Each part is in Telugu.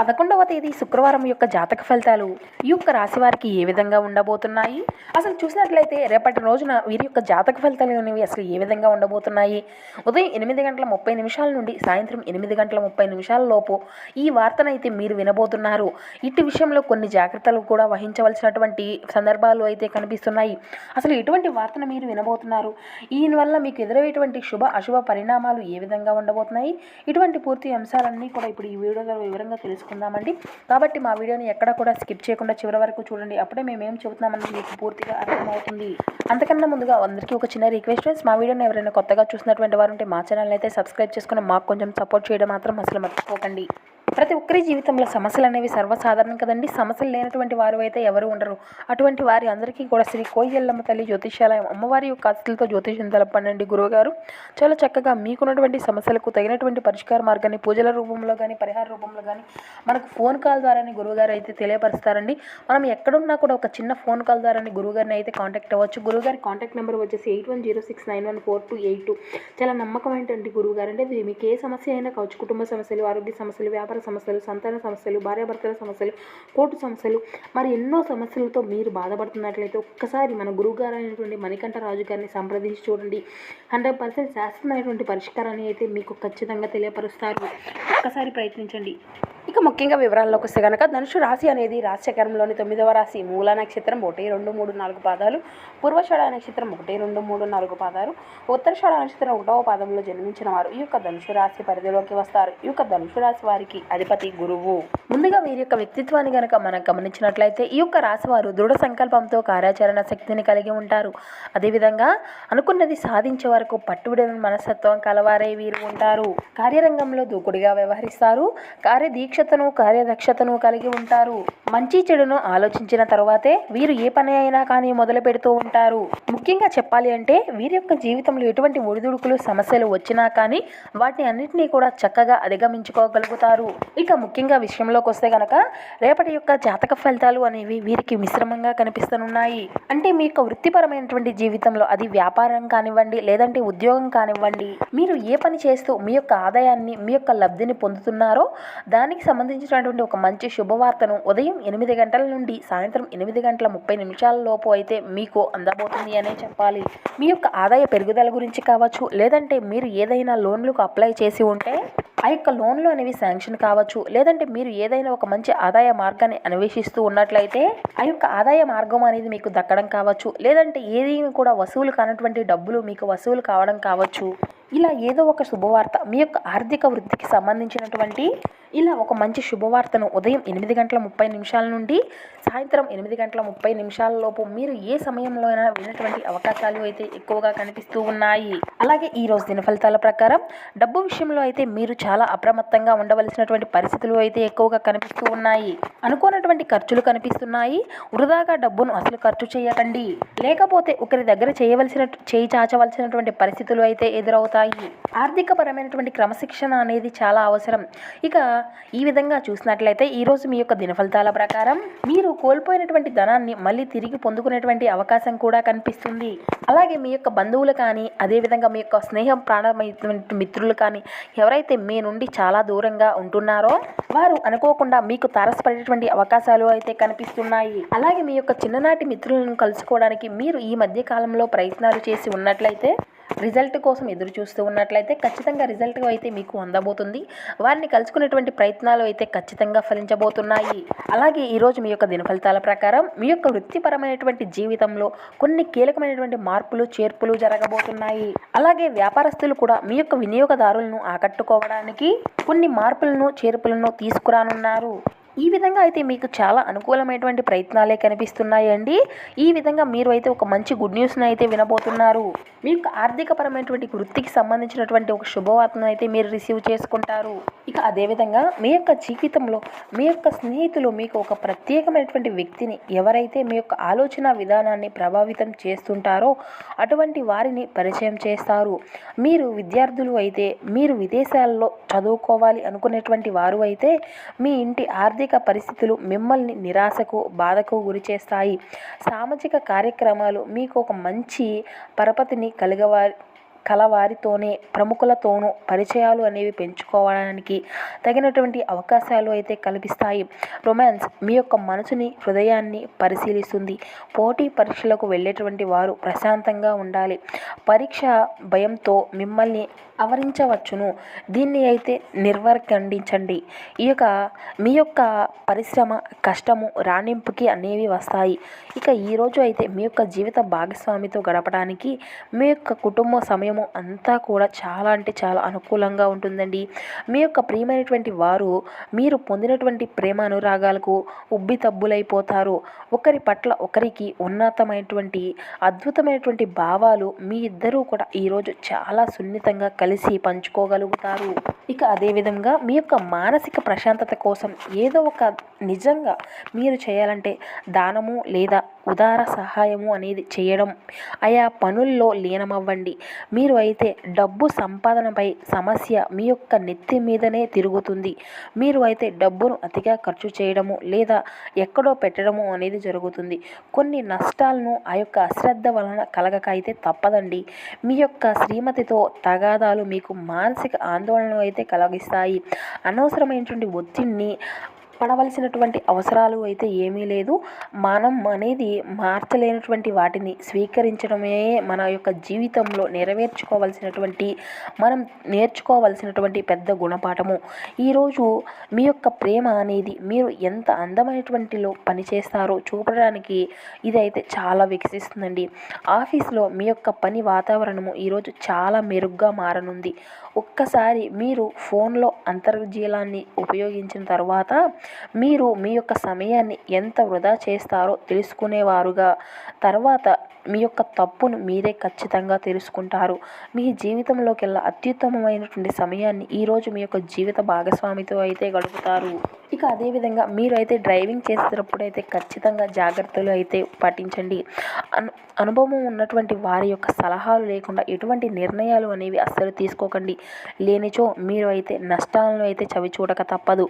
పదకొండవ తేదీ శుక్రవారం యొక్క జాతక ఫలితాలు ఈ యొక్క రాశి వారికి ఏ విధంగా ఉండబోతున్నాయి? అసలు చూసినట్లయితే రేపటి రోజున వీరి యొక్క జాతక ఫలితాలు అనేవి అసలు ఏ విధంగా ఉండబోతున్నాయి? ఉదయం ఎనిమిది గంటల ముప్పై నిమిషాల నుండి సాయంత్రం ఎనిమిది గంటల ముప్పై నిమిషాల లోపు ఈ వార్తనైతే మీరు వినబోతున్నారు. ఇటు విషయంలో కొన్ని జాగ్రత్తలు కూడా వహించవలసినటువంటి సందర్భాలు అయితే కనిపిస్తున్నాయి. అసలు ఎటువంటి వార్తను మీరు వినబోతున్నారు? దీనివల్ల మీకు ఎదురయ్యేటువంటి శుభ అశుభ పరిణామాలు ఏ విధంగా ఉండబోతున్నాయి? ఇటువంటి పూర్తి అంశాలన్నీ కూడా ఇప్పుడు ఈ వీడియో ద్వారా వివరంగా తెలుసుకుందామండి కాబట్టి మా వీడియోని ఎక్కడ కూడా స్కిప్ చేయకుండా చివరి వరకు చూడండి. అప్పుడే మేము ఏం చెబుతున్నామని మీకు పూర్తిగా అర్థమవుతుంది. అంతకన్నా ముందుగా అందరికీ ఒక చిన్న రిక్వెస్ట్ ఫ్రెండ్స్. మా వీడియోని ఎవరైనా కొత్తగా చూసినటువంటి వారు ఉంటే మా ఛానల్ అయితే సబ్స్క్రైబ్ చేసుకుని మాకు కొంచెం సపోర్ట్ చేయడం మాత్రం అసలు మర్చిపోకండి. ప్రతి ఒక్కరి జీవితంలో సమస్యలు అనేవి సర్వసాధారణం కదండి. సమస్యలు లేనటువంటి వారు అయితే ఎవరు ఉండరు. అటువంటి వారి అందరికీ కూడా శ్రీ కోయిల్లమ్మ తల్లి జ్యోతిషాలయం అమ్మవారి యొక్క అస్తులతో జ్యోతిషం తెలపండి గురువుగారు. చాలా చక్కగా మీకున్నటువంటి సమస్యలకు తగినటువంటి పరిష్కార మార్గాన్ని పూజల రూపంలో కానీ పరిహార రూపంలో కానీ మనకు ఫోన్ కాల్ ద్వారానే గురువుగారు అయితే తెలియపరుస్తారండి. మనం ఎక్కడున్నా కూడా ఒక చిన్న ఫోన్ కాల్ ద్వారానే గురువుగారిని అయితే కాంటాక్ట్ అవ్వచ్చు. గురువుగారి కాంటాక్ట్ నెంబర్ వచ్చేసి eight one zero six nine one four two eight two. చాలా నమ్మకం ఏంటంటే గురువుగారు? అంటే మీకు ఏ సమస్య అయినా కావచ్చు కుటుంబ సమస్యలు ఆరోగ్య సమస్యలు వ్యాపార సమస్యలు సంతాన సమస్యలు భార్యాభర్తల సమస్యలు కోర్టు సమస్యలు మరి ఎన్నో సమస్యలతో మీరు బాధపడుతున్నట్లయితే ఒక్కసారి మన గురువుగారు అయినటువంటి మణికంఠ రాజు గారిని సంప్రదించి చూడండి. హండ్రెడ్ పర్సెంట్ శాశ్వతమైనటువంటి పరిష్కారాన్ని అయితే మీకు ఖచ్చితంగా తెలియపరుస్తారు. ఒక్కసారి ప్రయత్నించండి. ఇక ముఖ్యంగా వివరాల్లోకి వస్తే కనుక ధనుషు రాశి అనేది రాశిచక్రంలోని తొమ్మిదవ రాశి మూల నక్షత్రం ఒకటి రెండు మూడు నాలుగు పాదాలు. పూర్వషాఢ నక్షత్రం ఒకటి రెండు మూడు నాలుగు పాదాలు. ఉత్తరషాఢ నక్షత్రం ఒకటవ పాదంలో జన్మించిన వారు ఈ యొక్క ధనుషు రాశి పరిధిలోకి వస్తారు. ఈ యొక్క ధనుషు రాశి వారికి అధిపతి గురువు. ముందుగా వీరి యొక్క వ్యక్తిత్వాన్ని కనుక మనం గమనించినట్లయితే ఈ యొక్క రాశి వారు దృఢ సంకల్పంతో కార్యాచరణ శక్తిని కలిగి ఉంటారు. అదేవిధంగా అనుకున్నది సాధించే వరకు పట్టుబడిన మనస్తత్వం కలవారే వీరు ఉంటారు. కార్యరంగంలో దూకుడుగా వ్యవహరిస్తారు. కార్యదీక్షతను కార్యదక్షతను కలిగి ఉంటారు. మంచి చెడును ఆలోచించిన తర్వాతే వీరు ఏ పని అయినా కానీ మొదలు పెడుతూ ఉంటారు. ముఖ్యంగా చెప్పాలి అంటే వీరి యొక్క జీవితంలో ఎటువంటి ఒడిదుడుకులు సమస్యలు వచ్చినా కానీ వాటిని అన్నింటినీ కూడా చక్కగా అధిగమించుకోగలుగుతారు. ఇక ముఖ్యంగా విషయంలోకి వస్తే గనక రేపటి యొక్క జాతక ఫలితాలు అనేవి వీరికి మిశ్రమంగా కనిపిస్తున్నాయి అంటే మీ యొక్క వృత్తిపరమైనటువంటి జీవితంలో అది వ్యాపారం కానివ్వండి లేదంటే ఉద్యోగం కానివ్వండి మీరు ఏ పని చేస్తూ మీ యొక్క ఆదాయాన్ని మీ యొక్క లబ్ధిని పొందుతున్నారో దానికి సంబంధించినటువంటి ఒక మంచి శుభవార్తను ఉదయం ఎనిమిది గంటల నుండి సాయంత్రం ఎనిమిది గంటల ముప్పై నిమిషాల లోపు అయితే మీకు అందబోతుంది అనే చెప్పాలి. మీ యొక్క ఆదాయ పెరుగుదల గురించి కావచ్చు లేదంటే మీరు ఏదైనా లోన్లకు అప్లై చేసి ఉంటే ఆ యొక్క లోన్లు అనేవి శాంక్షన్ కావచ్చు లేదంటే మీరు ఏదైనా ఒక మంచి ఆదాయ మార్గాన్ని అన్వేషిస్తూ ఉన్నట్లయితే ఆ యొక్క ఆదాయ మార్గం అనేది మీకు దక్కడం కావచ్చు లేదంటే ఏది కూడా వసూలు కానటువంటి డబ్బులు మీకు వసూలు కావడం కావచ్చు. ఇలా ఏదో ఒక శుభవార్త మీ యొక్క ఆర్థిక వృద్ధికి సంబంధించినటువంటి ఇలా ఒక మంచి శుభవార్తను ఉదయం ఎనిమిది గంటల ముప్పై నిమిషాల నుండి సాయంత్రం ఎనిమిది గంటల ముప్పై నిమిషాల లోపు మీరు ఏ సమయంలో అయినా వినటువంటి అవకాశాలు అయితే ఎక్కువగా కనిపిస్తూ ఉన్నాయి. అలాగే ఈ రోజు దిన ఫలితాల ప్రకారం డబ్బు విషయంలో అయితే మీరు చాలా అప్రమత్తంగా ఉండవలసినటువంటి పరిస్థితులు అయితే ఎక్కువగా కనిపిస్తూ ఉన్నాయి. అనుకోనటువంటి ఖర్చులు కనిపిస్తున్నాయి. వృధాగా డబ్బును అసలు ఖర్చు చేయకండి. లేకపోతే ఒకరి దగ్గర చేయవలసిన చేయి చాచవలసినటువంటి పరిస్థితులు అయితే ఎదురవుతాయి. ఆర్థిక ఆర్థికపరమైనటువంటి క్రమశిక్షణ అనేది చాలా అవసరం. ఇక ఈ విధంగా చూసినట్లయితే ఈరోజు మీ యొక్క దినఫలితాల ప్రకారం మీరు కోల్పోయినటువంటి ధనాన్ని మళ్ళీ తిరిగి పొందుకునేటువంటి అవకాశం కూడా కనిపిస్తుంది. అలాగే మీ యొక్క బంధువులు కానీ అదేవిధంగా మీ యొక్క స్నేహం ప్రాణమైనటువంటి మిత్రులు కానీ ఎవరైతే మీ నుండి చాలా దూరంగా ఉంటున్నారో వారు అనుకోకుండా మీకు తారసపడేటువంటి అవకాశాలు అయితే కనిపిస్తున్నాయి. అలాగే మీ యొక్క చిన్ననాటి మిత్రులను కలుసుకోవడానికి మీరు ఈ మధ్య కాలంలో ప్రయత్నాలు చేసి ఉన్నట్లయితే రిజల్ట్ కోసం ఎదురు చూస్తూ ఉన్నట్లయితే ఖచ్చితంగా రిజల్ట్ అయితే మీకు అందబోతుంది. వారిని కలుసుకునేటువంటి ప్రయత్నాలు అయితే ఖచ్చితంగా ఫలించబోతున్నాయి. అలాగే ఈరోజు మీ యొక్క దిన ఫలితాల ప్రకారం మీ యొక్క వృత్తిపరమైనటువంటి జీవితంలో కొన్ని కీలకమైనటువంటి మార్పులు చేర్పులు జరగబోతున్నాయి. అలాగే వ్యాపారస్తులు కూడా మీ యొక్క వినియోగదారులను ఆకట్టుకోవడానికి కొన్ని మార్పులను చేర్పులను తీసుకురానున్నారు. ఈ విధంగా అయితే మీకు చాలా అనుకూలమైనటువంటి ప్రయత్నాలే కనిపిస్తున్నాయండి. ఈ విధంగా మీరు అయితే ఒక మంచి గుడ్ న్యూస్ని అయితే వినబోతున్నారు. మీ యొక్క ఆర్థికపరమైనటువంటి వృత్తికి సంబంధించినటువంటి ఒక శుభవార్తను అయితే మీరు రిసీవ్ చేసుకుంటారు. ఇక అదేవిధంగా మీ యొక్క జీవితంలో మీ యొక్క స్నేహితులు మీకు ఒక ప్రత్యేకమైనటువంటి వ్యక్తిని ఎవరైతే మీ యొక్క ఆలోచన విధానాన్ని ప్రభావితం చేస్తుంటారో అటువంటి వారిని పరిచయం చేస్తారు. మీరు విద్యార్థులు అయితే మీరు విదేశాల్లో చదువుకోవాలి అనుకునేటువంటి వారు అయితే మీ ఇంటి ఆర్థిక ఆర్థిక పరిస్థితులు మిమ్మల్ని నిరాశకు బాధకు గురి చేస్తాయి. సామాజిక కార్యక్రమాలు మీకు ఒక మంచి పరపతిని కలిగవారి కలవారితోనే ప్రముఖులతోనూ పరిచయాలు అనేవి పెంచుకోవడానికి తగినటువంటి అవకాశాలు అయితే కల్పిస్తాయి. రొమాన్స్ మీ యొక్క మనసుని హృదయాన్ని పరిశీలిస్తుంది. పోటీ పరీక్షలకు వెళ్ళేటువంటి వారు ప్రశాంతంగా ఉండాలి. పరీక్ష భయంతో మిమ్మల్ని ఆవరించవచ్చును. దీన్ని అయితే నిర్వర్కండించండి ఈ యొక్క మీ యొక్క పరిశ్రమ కష్టము రాణింపుకి అనేవి వస్తాయి. ఇక ఈరోజు అయితే మీ యొక్క జీవిత భాగస్వామితో గడపడానికి మీ యొక్క కుటుంబ సమయం సమయము అంతా కూడా చాలా అంటే చాలా అనుకూలంగా ఉంటుందండి. మీ యొక్క ప్రియమైనటువంటి వారు మీరు పొందినటువంటి ప్రేమ అనురాగాలకు ఉబ్బి తబ్బులైపోతారు. ఒకరి పట్ల ఒకరికి ఉన్నతమైనటువంటి అద్భుతమైనటువంటి భావాలు మీ ఇద్దరూ కూడా ఈరోజు చాలా సున్నితంగా కలిసి పంచుకోగలుగుతారు. ఇక అదేవిధంగా మీ యొక్క మానసిక ప్రశాంతత కోసం ఏదో ఒక నిజంగా మీరు చేయాలంటే దానము లేదా ఉదార సహాయము అనేది చేయడం. ఆయా పనుల్లో లీనమవ్వండి. మీరు అయితే డబ్బు సంపాదనపై సమస్య మీ యొక్క నెత్తి మీదనే తిరుగుతుంది. మీరు అయితే డబ్బును అతిగా ఖర్చు చేయడము లేదా ఎక్కడో పెట్టడము అనేది జరుగుతుంది. కొన్ని నష్టాలను ఆ యొక్క అశ్రద్ధ వలన కలగక అయితే తప్పదండి. మీ యొక్క శ్రీమతితో తగాదాలు మీకు మానసిక ఆందోళన అయితే కలిగిస్తాయి. అనవసరమైనటువంటి ఒత్తిడిని పడవలసినటువంటి అవసరాలు అయితే ఏమీ లేదు. మనం అనేది మార్చలేనటువంటి వాటిని స్వీకరించడమే మన యొక్క జీవితంలో నెరవేర్చుకోవలసినటువంటి మనం నేర్చుకోవలసినటువంటి పెద్ద గుణపాఠము. ఈరోజు మీ యొక్క ప్రేమ అనేది మీరు ఎంత అందమైనటువంటిలో పనిచేస్తారో చూపడానికి ఇదైతే చాలా వికసిస్తుందండి. ఆఫీస్లో మీ యొక్క పని వాతావరణము ఈరోజు చాలా మెరుగ్గా మారనుంది. ఒక్కసారి మీరు ఫోన్లో అంతర్జీలాన్ని ఉపయోగించిన తర్వాత మీరు మీ యొక్క సమయాన్ని ఎంత వృధా చేస్తారో తెలుసుకునేవారుగా. తర్వాత మీ యొక్క తప్పును మీరే ఖచ్చితంగా తెలుసుకుంటారు. మీ జీవితంలోకెల్లా అత్యుత్తమమైనటువంటి సమయాన్ని ఈరోజు మీ యొక్క జీవిత భాగస్వామితో అయితే గడుపుతారు. ఇక అదేవిధంగా మీరు అయితే డ్రైవింగ్ చేసేటప్పుడు అయితే ఖచ్చితంగా జాగ్రత్తలు అయితే పాటించండి. అను అనుభవం ఉన్నటువంటి వారి యొక్క సలహాలు లేకుండా ఎటువంటి నిర్ణయాలు అనేవి అస్సలు తీసుకోకండి. లేనిచో మీరు అయితే నష్టాలను అయితే చవి చూడక తప్పదు.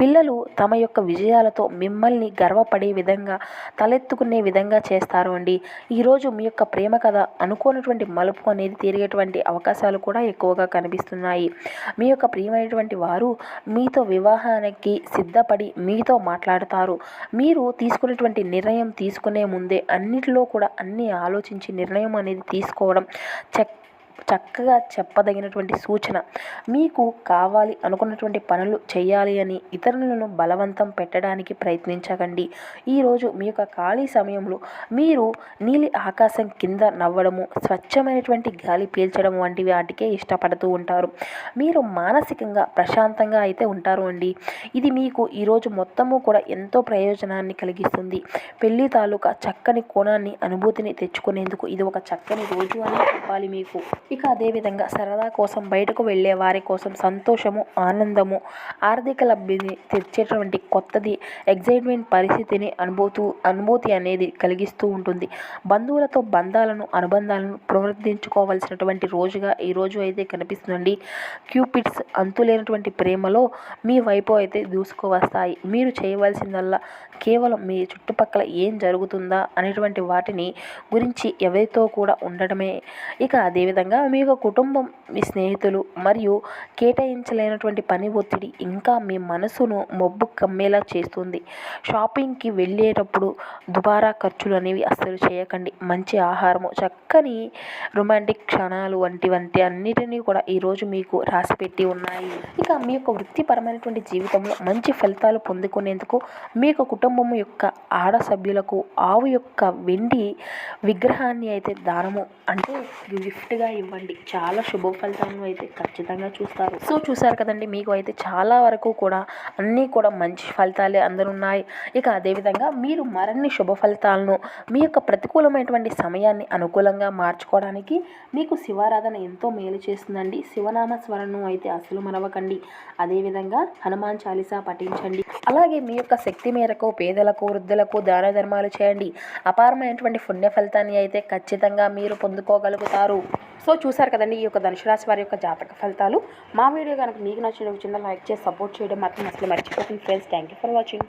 పిల్లలు తమ యొక్క విజయాలతో మిమ్మల్ని గర్వపడే విధంగా తలెత్తుకునే విధంగా చేస్తారు అండి. ఈరోజు మీ యొక్క ప్రేమ కథ అనుకోనటువంటి మలుపు అనేది తిరిగేటువంటి అవకాశాలు కూడా ఎక్కువగా కనిపిస్తున్నాయి. మీ యొక్క ప్రియమైనటువంటి వారు మీతో వివాహానికి సిద్ధపడి మీతో మాట్లాడతారు. మీరు తీసుకునేటువంటి నిర్ణయం తీసుకునే ముందే అన్నిటిలో కూడా అన్నీ ఆలోచించి నిర్ణయం అనేది తీసుకోవడం చెక్ చక్కగా చెప్పదగినటువంటి సూచన. మీకు కావాలి అనుకున్నటువంటి పనులు చేయాలి అని ఇతరులను బలవంతం పెట్టడానికి ప్రయత్నించకండి. ఈరోజు మీ యొక్క ఖాళీ సమయంలో మీరు నీలి ఆకాశం కింద నవ్వడము స్వచ్ఛమైనటువంటి గాలి పీల్చడం వంటి వాటికే ఇష్టపడుతూ ఉంటారు. మీరు మానసికంగా ప్రశాంతంగా అయితే ఉంటారు అండి. ఇది మీకు ఈరోజు మొత్తము కూడా ఎంతో ప్రయోజనాన్ని కలిగిస్తుంది. పెళ్ళి తాలూకా చక్కని కోణాన్ని అనుభూతిని తెచ్చుకునేందుకు ఇది ఒక చక్కని రోజు అని చెప్పాలి మీకు. ఇక అదేవిధంగా సరదా కోసం బయటకు వెళ్ళే వారి కోసం సంతోషము ఆనందము ఆర్థిక లబ్ధిని తెచ్చేటువంటి కొత్తది ఎగ్జైట్మెంట్ పరిస్థితిని అనుభూతు అనుభూతి అనేది కలిగిస్తూ ఉంటుంది. బంధువులతో బంధాలను అనుబంధాలను ప్రవర్తించుకోవాల్సినటువంటి రోజుగా ఈ రోజు అయితే కనిపిస్తుందండి. క్యూపిడ్స్ అంతులేనటువంటి ప్రేమలో మీ వైపు అయితే దూసుకువస్తాయి మీరు చేయవలసిందల్లా కేవలం మీ చుట్టుపక్కల ఏం జరుగుతుందా అనేటువంటి వాటిని గురించి ఎవరితో కూడా ఉండడమే. ఇక అదేవిధంగా మీ యొక్క కుటుంబం మీ స్నేహితులు మరియు కేటాయించలేనటువంటి పని ఒత్తిడి ఇంకా మీ మనసును మొబ్బు కమ్మేలా చేస్తుంది. షాపింగ్కి వెళ్ళేటప్పుడు దుబారా ఖర్చులు అనేవి అస్సలు చేయకండి. మంచి ఆహారము చక్కని రొమాంటిక్ క్షణాలు వంటి వంటి అన్నిటినీ కూడా ఈరోజు మీకు రాసిపెట్టి ఉన్నాయి. ఇక మీ యొక్క వృత్తిపరమైనటువంటి జీవితంలో మంచి ఫలితాలు పొందుకునేందుకు మీ యొక్క కుటుంబం యొక్క ఆడ సభ్యులకు ఆవు యొక్క వెండి విగ్రహాన్ని అయితే దానము అంటే గిఫ్ట్గా ఇవ్వండి. చాలా శుభ ఫలితాలను అయితే ఖచ్చితంగా చూస్తారు. సో చూసారు కదండి మీకు అయితే చాలా వరకు కూడా అన్నీ కూడా మంచి ఫలితాలే అందరున్నాయి ఇక అదేవిధంగా మీరు మరిన్ని శుభ ఫలితాలను మీ యొక్క ప్రతికూలమైనటువంటి సమయాన్ని అనుకూలంగా మార్చుకోవడానికి మీకు శివారాధన ఎంతో మేలు చేస్తుందండి. శివనామ స్మరణను అయితే అసలు మరవకండి. అదేవిధంగా హనుమాన్ చాలీసా పఠించండి. అలాగే మీ యొక్క శక్తి మేరకు పేదలకు వృద్ధులకు దాన ధర్మాలు చేయండి. అపారమైనటువంటి పుణ్య ఫలితాన్ని అయితే ఖచ్చితంగా మీరు పొందుకోగలుగుతారు. సో చూసారు కదండి ఈ యొక్క ధనుసు రాశి వారి యొక్క జాతక ఫలితాలు. మా వీడియో కనుక మీకు నచ్చిన చిన్న లైక్ చేసి సపోర్ట్ చేయడం మాత్రం అసలు మర్చిపోతుంది friends thank you for watching